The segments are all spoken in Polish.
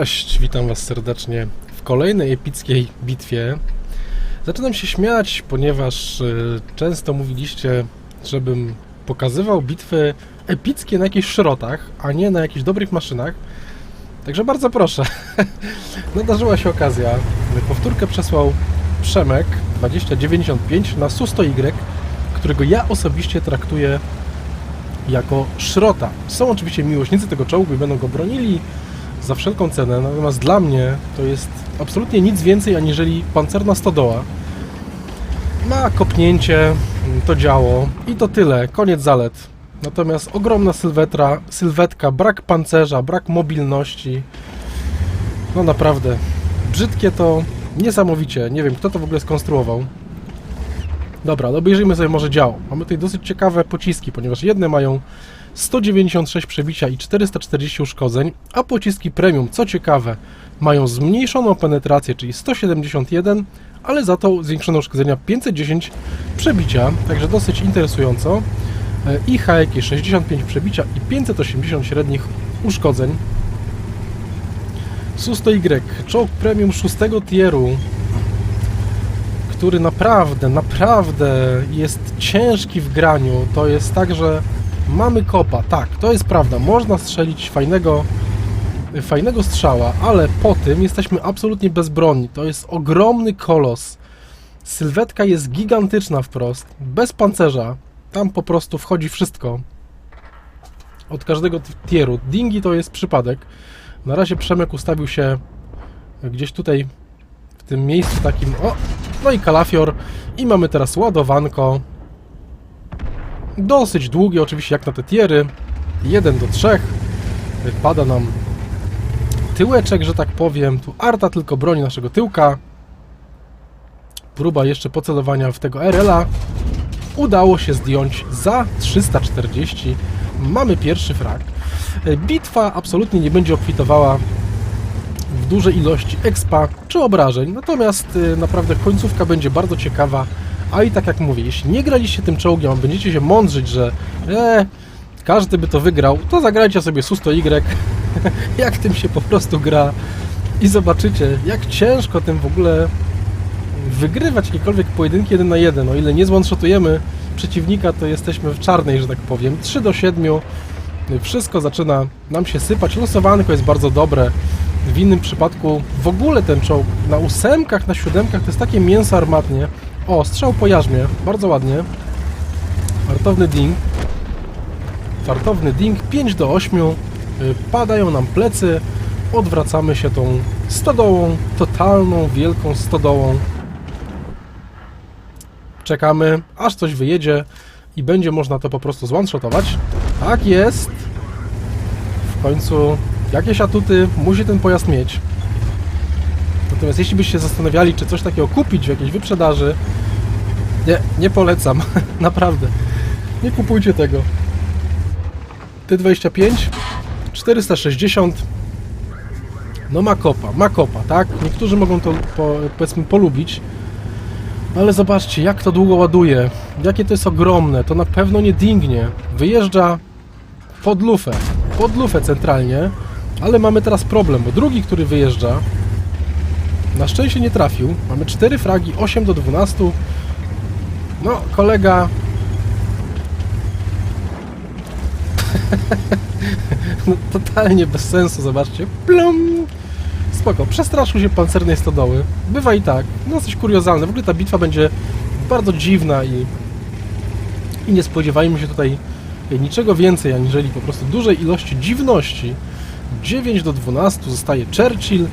Cześć, witam Was serdecznie w kolejnej epickiej bitwie. Zaczynam się śmiać, ponieważ y, często mówiliście, żebym pokazywał bitwy epickie na jakichś szrotach, a nie na jakichś dobrych maszynach. Także bardzo proszę. Nadarzyła się okazja. Powtórkę przesłał Przemek 2095 na Su-100Y, którego ja osobiście traktuję jako szrota. Są oczywiście miłośnicy tego czołgu i będą go bronili za wszelką cenę, natomiast dla mnie to jest absolutnie nic więcej aniżeli pancerna stodoła. Ma kopnięcie, mm, to działo i to tyle, koniec zalet. Natomiast ogromna sylwetra, sylwetka, brak pancerza, brak mobilności. No naprawdę, brzydkie to niesamowicie. Nie wiem, kto to w ogóle skonstruował. Dobra, ale obejrzyjmy sobie może działo. Mamy tutaj dosyć ciekawe pociski, ponieważ jedne mają 196 przebicia i 440 uszkodzeń, a pociski premium, co ciekawe, mają zmniejszoną penetrację, czyli 171, ale za to zwiększone uszkodzenia 510 przebicia, także dosyć interesująco. E, I jakieś 65 przebicia i 580 średnich uszkodzeń. Su-100Y, czołg premium 6 tieru, który naprawdę, naprawdę jest ciężki w graniu. To jest tak, że mamy kopa, tak, to jest prawda. Można strzelić fajnego, fajnego strzała, ale po tym jesteśmy absolutnie bezbronni. To jest ogromny kolos. Sylwetka jest gigantyczna wprost, bez pancerza. Tam po prostu wchodzi wszystko. Od każdego tieru. Dingi to jest przypadek. Na razie Przemek ustawił się gdzieś tutaj w tym miejscu takim. O! No i kalafior. I mamy teraz ładowanko. Dosyć długie, oczywiście, jak na te tiery. 1 do 3. Pada nam tyłeczek, że tak powiem. Tu arta tylko broni naszego tyłka. Próba jeszcze pocelowania w tego RL-a. Udało się zdjąć za 340. Mamy pierwszy frag. Bitwa absolutnie nie będzie obfitowała w dużej ilości expa czy obrażeń, natomiast y, naprawdę końcówka będzie bardzo ciekawa. A i tak jak mówię, jeśli nie graliście tym czołgiem, a będziecie się mądrzyć, że e, każdy by to wygrał, to zagrajcie sobie Susto-Y, jak tym się po prostu gra i zobaczycie, jak ciężko tym w ogóle wygrywać jakiekolwiek pojedynki 1 na 1. O ile nie zone-shotujemy przeciwnika, to jesteśmy w czarnej, że tak powiem. 3 do 7. Wszystko zaczyna nam się sypać. Losowanko jest bardzo dobre. W innym przypadku w ogóle ten czołg na ósemkach, na siódemkach to jest takie mięso armatnie. O, strzał po jarzmie. Bardzo ładnie. Fartowny ding. Fartowny ding. 5 do 8. Y, Padają nam plecy. Odwracamy się tą stodołą. Totalną, wielką stodołą. Czekamy, aż coś wyjedzie i będzie można to po prostu zone-shotować. Tak jest. W końcu jakieś atuty musi ten pojazd mieć. Natomiast jeśli byście się zastanawiali, czy coś takiego kupić w jakiejś wyprzedaży, nie, nie polecam. Naprawdę. Nie kupujcie tego. T25 460 no ma kopa, ma kopa, tak? Niektórzy mogą to po, powiedzmy polubić, ale zobaczcie, jak to długo ładuje. Jakie to jest ogromne. To na pewno nie dingnie. Wyjeżdża pod lufę. Pod lufę centralnie. Ale mamy teraz problem, bo drugi, który wyjeżdża, na szczęście nie trafił. Mamy 4 fragi, 8 do 12. No, kolega... no, totalnie bez sensu, zobaczcie. Plum! Spoko, przestraszył się pancernej stodoły. Bywa i tak. No coś kuriozalne. W ogóle ta bitwa będzie bardzo dziwna i, i nie spodziewajmy się tutaj niczego więcej, aniżeli po prostu dużej ilości dziwności. 9 do 12 zostaje Churchill,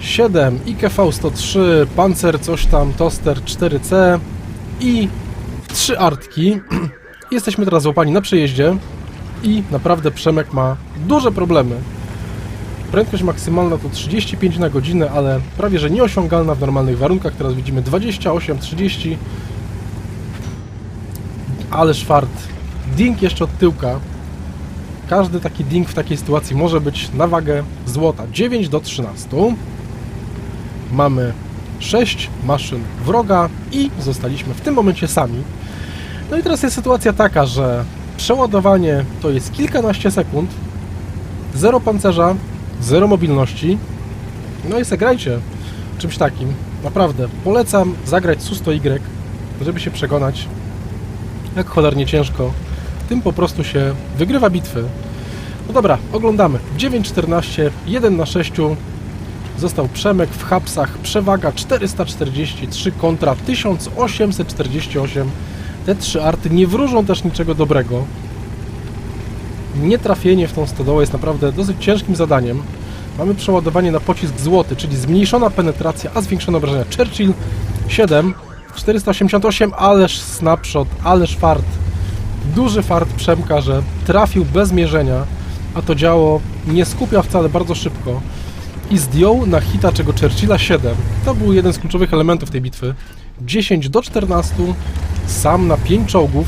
7 IKV 103, Panzer coś tam, Toster 4C i 3 artki. Jesteśmy teraz złapani na przejeździe i naprawdę Przemek ma duże problemy. Prędkość maksymalna to 35 na godzinę, ale prawie że nieosiągalna w normalnych warunkach. Teraz widzimy 28, 30. Ale szwart. Ding jeszcze od tyłka. Każdy taki ding w takiej sytuacji może być na wagę złota. 9 do 13. Mamy 6 maszyn wroga i zostaliśmy w tym momencie sami. No i teraz jest sytuacja taka, że przeładowanie to jest kilkanaście sekund, zero pancerza, zero mobilności. No i zagrajcie czymś takim. Naprawdę, polecam zagrać Susto Y, żeby się przekonać, jak cholernie ciężko. Tym po prostu się wygrywa bitwy. No dobra, oglądamy. 9.14, 1 na 6. Został Przemek w hapsach. Przewaga 443 kontra 1848. Te trzy arty nie wróżą też niczego dobrego. Nietrafienie w tą stodołę jest naprawdę dosyć ciężkim zadaniem. Mamy przeładowanie na pocisk złoty, czyli zmniejszona penetracja, a zwiększone obrażenia. Churchill 7, 488, ależ snapshot, ależ fart. Duży fart Przemka, że trafił bez mierzenia, a to działo nie skupia wcale bardzo szybko i zdjął na hita czego Churchilla 7. To był jeden z kluczowych elementów tej bitwy. 10 do 14, sam na 5 czołgów,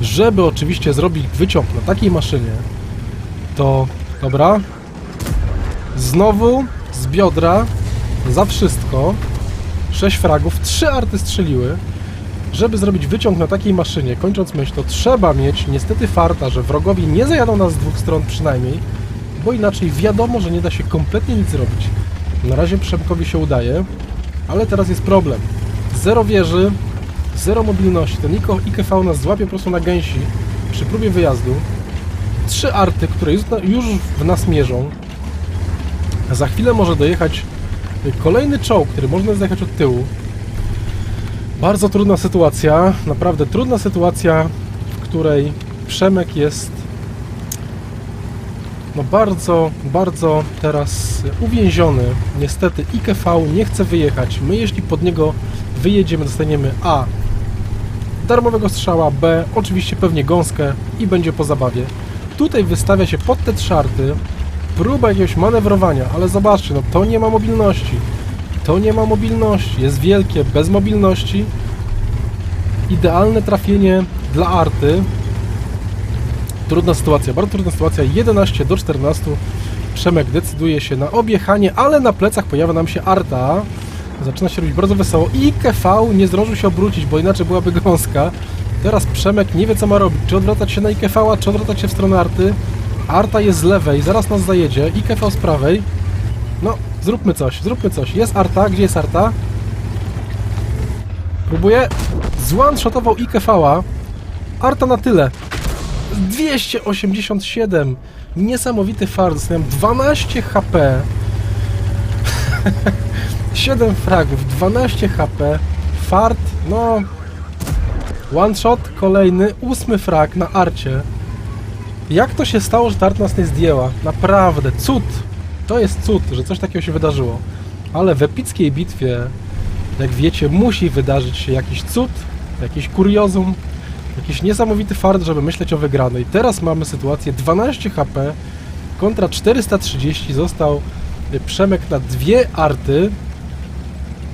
żeby oczywiście zrobić wyciąg na takiej maszynie, to dobra. Znowu z biodra za wszystko. 6 fragów, 3 arty strzeliły. Żeby zrobić wyciąg na takiej maszynie, kończąc myśl, to trzeba mieć niestety farta, że wrogowie nie zajadą nas z dwóch stron przynajmniej, bo inaczej wiadomo, że nie da się kompletnie nic zrobić. Na razie Przemkowi się udaje, ale teraz jest problem. Zero wieży, zero mobilności. Ten IKV nas złapie po prostu na gęsi przy próbie wyjazdu. Trzy arty, które już w nas mierzą. Za chwilę może dojechać kolejny czołg, który można zjechać od tyłu. Bardzo trudna sytuacja, naprawdę trudna sytuacja, w której Przemek jest no bardzo, bardzo teraz uwięziony. Niestety IKV nie chce wyjechać. My jeśli pod niego wyjedziemy, dostaniemy A darmowego strzała, B oczywiście pewnie gąskę i będzie po zabawie. Tutaj wystawia się pod te trzarty próba jakiegoś manewrowania, ale zobaczcie, no to nie ma mobilności. To nie ma mobilności. Jest wielkie, bez mobilności. Idealne trafienie dla Arty. Trudna sytuacja, bardzo trudna sytuacja. 11 do 14. Przemek decyduje się na objechanie, ale na plecach pojawia nam się Arta. Zaczyna się robić bardzo wesoło i KV nie zdążył się obrócić, bo inaczej byłaby gąska. Teraz Przemek nie wie co ma robić, czy odwracać się na IKV, czy odwracać się w stronę Arty. Arta jest z lewej, zaraz nas zajedzie, IKV z prawej. No, zróbmy coś, zróbmy coś. Jest Arta, gdzie jest Arta? Próbuję. Zone-shotował IKV-a. Arta na tyle. 287. Niesamowity fart. Dostałem 12 HP. 7 fragów, 12 HP. Fart, no... One shot, kolejny, ósmy frag na arcie. Jak to się stało, że ta nas nie zdjęła? Naprawdę, cud! To jest cud, że coś takiego się wydarzyło. Ale w epickiej bitwie, jak wiecie, musi wydarzyć się jakiś cud, jakiś kuriozum, jakiś niesamowity fart, żeby myśleć o wygranej. Teraz mamy sytuację 12 HP kontra 430. Został Przemek na dwie arty,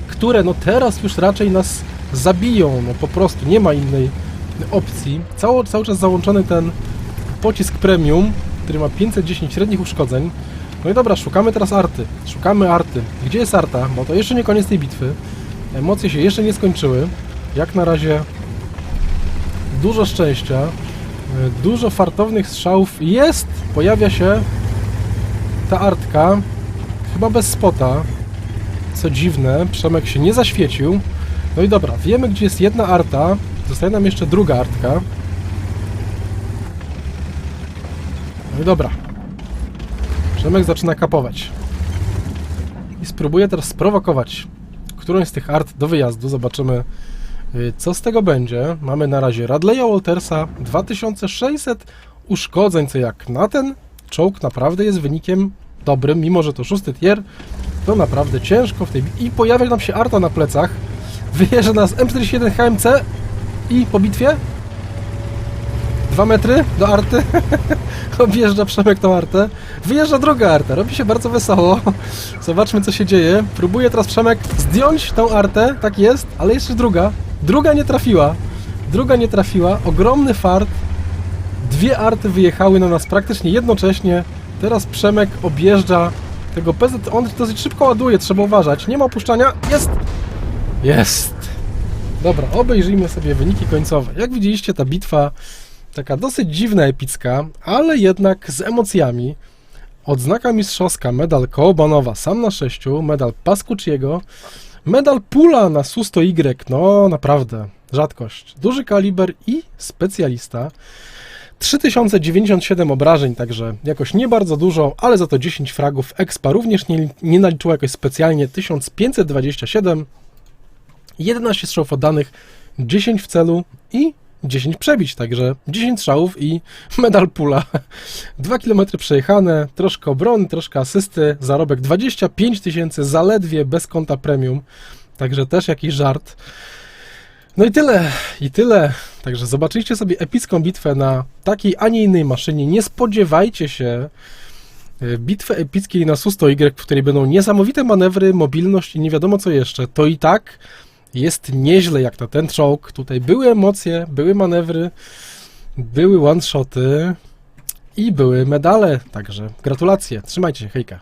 które no teraz już raczej nas zabiją. No po prostu nie ma innej opcji. Cało, cały czas załączony ten pocisk premium, który ma 510 średnich uszkodzeń. No i dobra, szukamy teraz arty. Szukamy arty. Gdzie jest arta? Bo to jeszcze nie koniec tej bitwy. Emocje się jeszcze nie skończyły. Jak na razie dużo szczęścia, e, dużo fartownych strzałów. Jest! Pojawia się ta artka. Chyba bez spota. Co dziwne, Przemek się nie zaświecił. No i dobra, wiemy gdzie jest jedna arta. Zostaje nam jeszcze druga artka. No i dobra. Przemek zaczyna kapować. I spróbuję teraz sprowokować którąś z tych art do wyjazdu. Zobaczymy, y, co z tego będzie. Mamy na razie Radleya Waltersa 2600 uszkodzeń, co jak na ten czołg naprawdę jest wynikiem dobrym, mimo że to szósty tier, to naprawdę ciężko w tej... I pojawia nam się arta na plecach, wyjeżdża nas M41 HMC i po bitwie Dwa metry do arty. Objeżdża Przemek tą artę. Wyjeżdża druga arta. Robi się bardzo wesoło. Zobaczmy, co się dzieje. Próbuje teraz Przemek zdjąć tą artę. Tak jest, ale jeszcze druga. Druga nie trafiła. Druga nie trafiła. Ogromny fart. Dwie arty wyjechały na nas praktycznie jednocześnie. Teraz Przemek objeżdża tego PZ. On dosyć szybko ładuje, trzeba uważać. Nie ma opuszczania. Jest! Jest! Dobra, obejrzyjmy sobie wyniki końcowe. Jak widzieliście, ta bitwa taka dosyć dziwna, epicka, ale jednak z emocjami. odznaka mistrzowska, medal Kołbanowa sam na sześciu, medal Pascucciego, medal Pula na Su-100Y, no naprawdę, rzadkość. Duży kaliber i specjalista. 3097 obrażeń, także jakoś nie bardzo dużo, ale za to 10 fragów. Expa również nie, nie naliczyła jakoś specjalnie 1527, 11 strzałów oddanych, 10 w celu i 10 przebić, także 10 strzałów i medal pula. 2 km przejechane, troszkę obrony, troszkę asysty, zarobek 25 tysięcy zaledwie bez konta premium, także też jakiś żart. No i tyle, i tyle. Także zobaczyliście sobie epicką bitwę na takiej, a nie innej maszynie. Nie spodziewajcie się y, bitwy epickiej na Su-100Y, w której będą niesamowite manewry, mobilność i nie wiadomo co jeszcze. To i tak jest nieźle jak na ten czołg. Tutaj były emocje, były manewry, były one-shoty i były medale. Także gratulacje. Trzymajcie się, hejka.